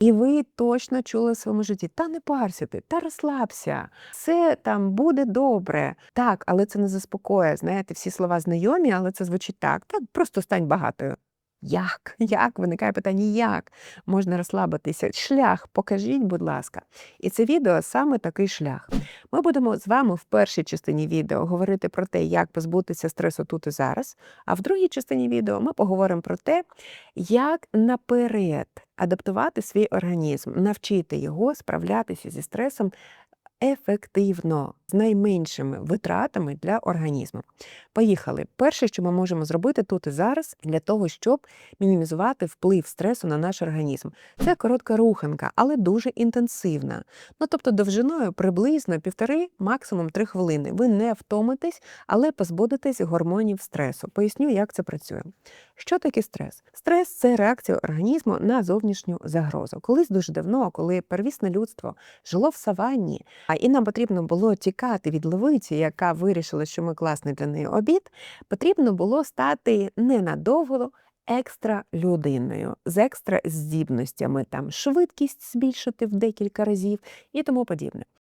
І ви точно чули в своєму житті: та не парся ти, та розслабся, все там буде добре. Так, але це не заспокоює. Знаєте, всі слова знайомі, але це звучить так. Так, просто стань багатою. Як? Як? Виникає питання, як можна розслабитися? Шлях, покажіть, будь ласка. І це відео саме такий шлях. Ми будемо з вами в першій частині відео говорити про те, як позбутися стресу тут і зараз. А в другій частині відео ми поговоримо про те, як наперед адаптувати свій організм, навчити його справлятися зі стресом ефективно, з найменшими витратами для організму. Поїхали. Перше, що ми можемо зробити тут і зараз, для того, щоб мінімізувати вплив стресу на наш організм. Це коротка руханка, але дуже інтенсивна. Ну тобто довжиною приблизно півтори, максимум три хвилини. Ви не втомитесь, але позбудетесь гормонів стресу. Поясню, як це працює. Що таке стрес? Стрес це реакція організму на зовнішню загрозу. Колись дуже давно, коли первісне людство жило в саванні, а і нам потрібно було тікати від ловиці, яка вирішила, що ми класний для неї обід, потрібно було стати ненадовго екстра людиною з екстра здібностями, там швидкість збільшити в декілька разів і тому подібне.